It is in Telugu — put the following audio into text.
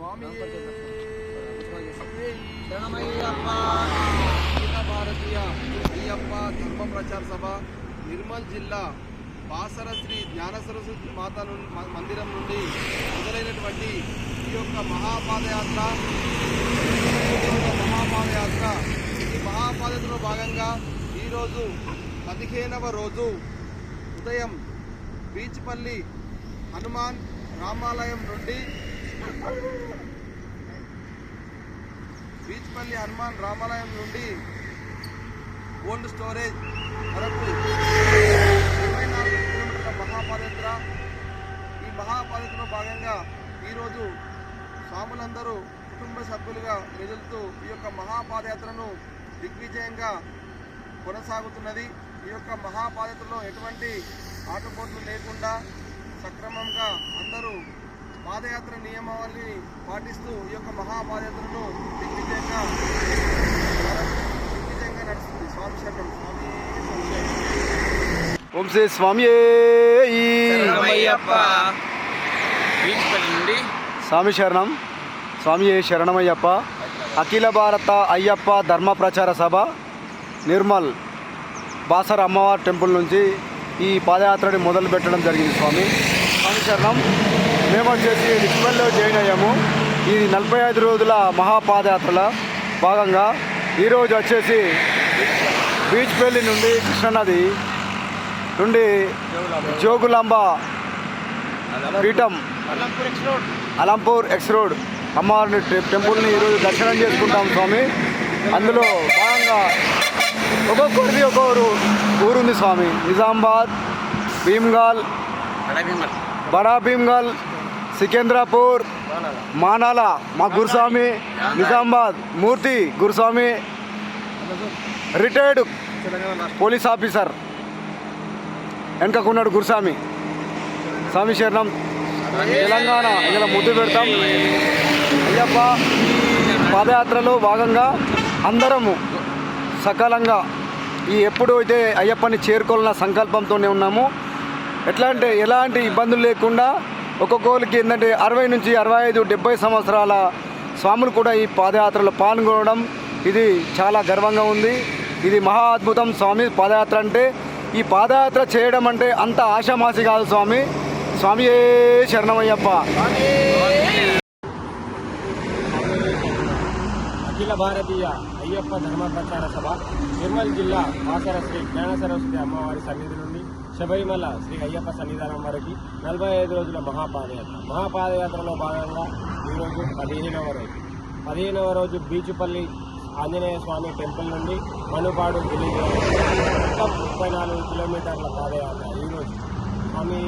స్వామి. శరణమయ్యప్ప అఖిల భారతీయ అయ్యప్ప ధర్మ ప్రచార సభ నిర్మల్ జిల్లా బాసర శ్రీ జ్ఞాన సరస్వతి మాత మందిరం నుండి మొదలైనటువంటి ఈ యొక్క మహాపాదయాత్ర మహాపాదయాత్ర. ఈ మహాపాదయాత్రలో భాగంగా ఈరోజు పదిహేనవ రోజు ఉదయం బీచ్పల్లి హనుమాన్ రామాలయం నుండి బీచ్పల్లి హనుమాన్ రామాలయం నుండి కోల్డ్ స్టోరేజ్ వరకు ఇరవై నాలుగు కిలోమీటర్ల మహాపాదయాత్ర. ఈ మహాపాదయాత్రలో భాగంగా ఈరోజు స్వాములందరూ కుటుంబ సభ్యులుగా మెదులుతూ ఈ యొక్క మహాపాదయాత్రను దిగ్విజయంగా కొనసాగుతున్నది. ఈ యొక్క మహాపాదయాత్రలో ఎటువంటి ఆటుపోట్లు లేకుండా సక్రమంగా అందరూ పాదయాత్ర నియమావళిని పాటిస్తూ ఈ యొక్క మహాపాదయాత్రను దిగ్విజయంగా దిగ్విజయంగా నడుస్తుంది. స్వామి శరణం. స్వామి ఓం శ్రీ స్వామి నుండి స్వామి శరణం. స్వామి శరణమయ్యప్ప. అఖిల భారత అయ్యప్ప ధర్మ ప్రచార సభ నిర్మల్ బాసర అమ్మవారి టెంపుల్ నుంచి ఈ పాదయాత్రని మొదలు పెట్టడం జరిగింది స్వామి. స్వామి శరణం. మేము వచ్చేసి నిర్మల్లో జాయిన్ అయ్యాము. ఈ నలభై ఐదు రోజుల మహాపాదయాత్రల భాగంగా ఈరోజు వచ్చేసి బీచ్పల్లి నుండి కృష్ణానది నుండి జోగులాంబ పీఠం అలంపూర్ ఎక్స్ రోడ్ అమ్మవారిని టెంపుల్ని ఈరోజు దర్శనం చేసుకుంటాం స్వామి. అందులో భాగంగా ఒక్కొక్కరిది ఒక్కొక్కరు ఊరుంది స్వామి. నిజామాబాద్ భీమ్గాల్. బడా భీమ్గాల్ సికింద్రాపూర్ మానాల మా Guruswami Nizamabad Murthy Guruswami retired police officer వెనకకున్నాడు గురుస్వామి. స్వామి శరణం. తెలంగాణ ఇలా ముద్దు పెడతాం. అయ్యప్ప పాదయాత్రలో భాగంగా అందరము సకాలంగా ఈ ఎప్పుడు అయితే అయ్యప్పని చేరుకోవాలన్న సంకల్పంతోనే ఉన్నాము. ఎట్లా అంటే ఎలాంటి ఇబ్బందులు లేకుండా ఒక్కొక్కరికి ఏంటంటే అరవై నుంచి అరవై ఐదు డెబ్బై సంవత్సరాల స్వాములు కూడా ఈ పాదయాత్రలో పాల్గొనడం ఇది చాలా గర్వంగా ఉంది. ఇది మహా అద్భుతం స్వామి పాదయాత్ర అంటే. ఈ పాదయాత్ర చేయడం అంటే అంత ఆశామాసి కాదు స్వామి. స్వామి శరణమయ్యప్ప. అఖిల భారతీయ అయ్యప్ప ధర్మ ప్రచార సభ నిర్మల్ జిల్లా బాసర శ్రీ జ్ఞాన సరస్వతి అమ్మవారి సన్నిధి నుండి శబరిమల శ్రీ అయ్యప్ప సన్నిధానం వరకు నలభై ఐదు రోజుల మహాపాదయాత్ర. మహాపాదయాత్రలో భాగంగా ఈరోజు పదిహేనవ రోజు. పదిహేనవ రోజు బీచుపల్లి ఆంజనేయ స్వామి టెంపుల్ నుండి మనుపాడు విలేజ్ ముప్పై నాలుగు కిలోమీటర్ల పాదయాత్ర ఈరోజు. స్వామి